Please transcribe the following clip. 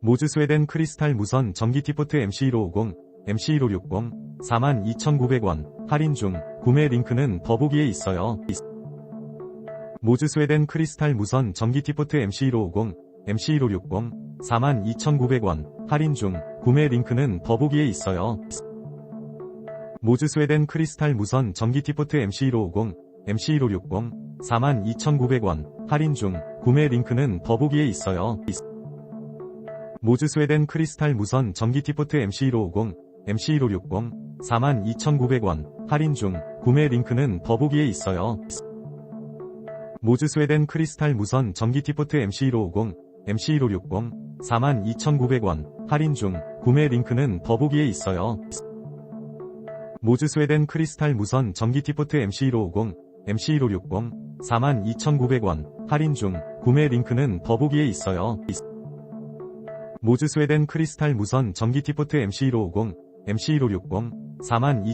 모즈 스웨덴 크리스탈 무선 전기 티포트 MC1550, MC1560, 42,900원, 할인 중, 구매 링크는 더보기에 있어요. 모즈 스웨덴 크리스탈 무선 전기 티포트 MC1550, MC1560, 42,900원, 할인 중, 구매 링크는 더보기에 있어요. 모즈 스웨덴 크리스탈 무선 전기 티포트 MC1550, MC1560, 42,900원, 할인 중, 구매 링크는 더보기에 있어요. 모즈 스웨덴 크리스탈 무선 전기 티포트 MC1550, MC1560, 42,900원, 할인 중, 구매 링크는 더보기에 있어요. 모즈 스웨덴 크리스탈 무선 전기 티포트 MC1550, MC1560, 42,900원, 할인 중, 구매 링크는 더보기에 있어요. 모즈 스웨덴 크리스탈 무선 전기 티포트 MC1550, MC1560, 42,900원, 할인 중, 구매 링크는 더보기에 있어요. 모즈 스웨덴 크리스탈 무선 전기 티포트 MC1550, MC1560, 42,000